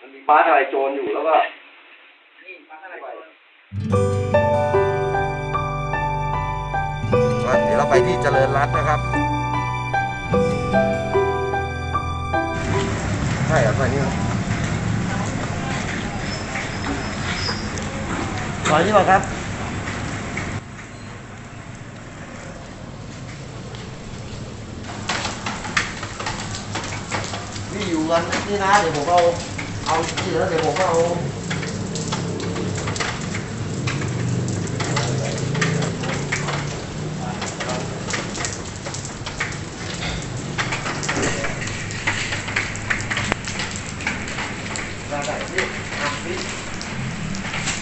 มันมีฟ้าทลายโจรอยู่แล้วก็นี่ฟ้าทลายโจรเดี๋ยวเราไปที่เจริญรัตน์นะครับ ใช่เหรอซอยนี้เหรอซอยนี้ป่ะครับนี่อยู่กันนี่นะ เดี๋ยวผมเอา เอาที่แล้วเดี๋ยวผมก็เอาได้ได้นี่อะนี่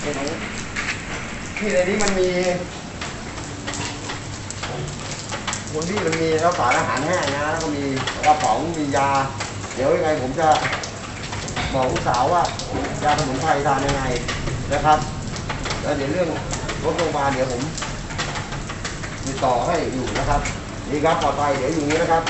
นี่ตรงนี้ที่ในนี้มันมีคนที่มันมีแล้วสารอาหารแห้งนะแล้วก็มีกระป๋องมียา เดี๋ยวยังไงผมจะ บอกลูกสาวว่ายาสมุนไพรทานยังไงนะครับ แล้วเดี๋ยวเรื่องรถโรงพยาบาลเดี๋ยวผมติดต่อให้อยู่นะครับนี่ครับปลอดภัยเดี๋ยวอยู่นี้นะครับ